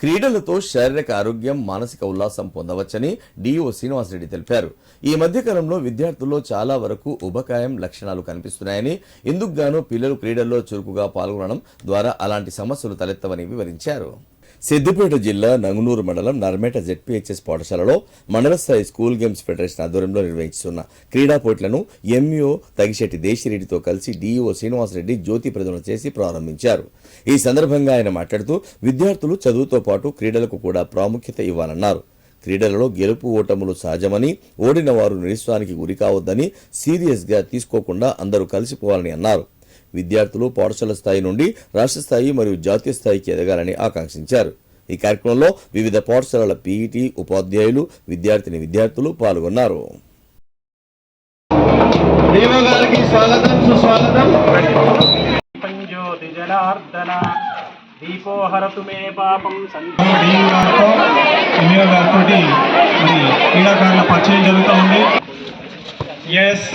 క్రీడలతో శారీరక ఆరోగ్యం మానసిక ఉల్లాసం పొందవచ్చని డిఓ శ్రీనివాసరెడ్డి తెలిపారు. ఈ మధ్యకాలంలో విద్యార్థుల్లో చాలా వరకు ఉభకాయం లక్షణాలు కనిపిస్తున్నాయని ఇందుకు గాను పిల్లలు క్రీడల్లో చురుకుగా పాల్గొనడం ద్వారా అలాంటి సమస్యలు తలెత్తవని వివరించారు. సిద్దిపేట జిల్లా నంగునూరు మండలం నర్మేట జెడ్పీహెచ్ఎస్ పాఠశాలలో మండల స్థాయి స్కూల్ గేమ్స్ ఫెడరేషన్ ఆధ్వర్యంలో నిర్వహిస్తున్న క్రీడా పోటీలను ఎంఈఓ తగిశెట్టి దేశిరెడ్డితో కలిసి డీఈఓ శ్రీనివాసరెడ్డి జ్యోతి ప్రదర్శన చేసి ప్రారంభించారు. ఈ సందర్భంగా ఆయన మాట్లాడుతూ విద్యార్థులు చదువుతో పాటు క్రీడలకు కూడా ప్రాముఖ్యత ఇవ్వాలన్నారు. క్రీడలలో గెలుపు ఓటములు సహజమని ఓడిన వారు నిరుత్సాహానికి గురి కావద్దని తీసుకోకుండా అందరూ కలిసిపోవాలని అన్నారు. విద్యార్థులు పాఠశాల స్థాయి నుండి రాష్ట్ర స్థాయి మరియు జాతీయ స్థాయికి ఎదగాలని ఆకాంక్షించారు. ఈ కార్యక్రమంలో వివిధ పాఠశాలల పీఈటీ ఉపాధ్యాయులు విద్యార్థిని విద్యార్థులు పాల్గొన్నారు. మే పాపం మరి క్రీడాకారుల పరిచయం జరుగుతూ ఉంది. ఎస్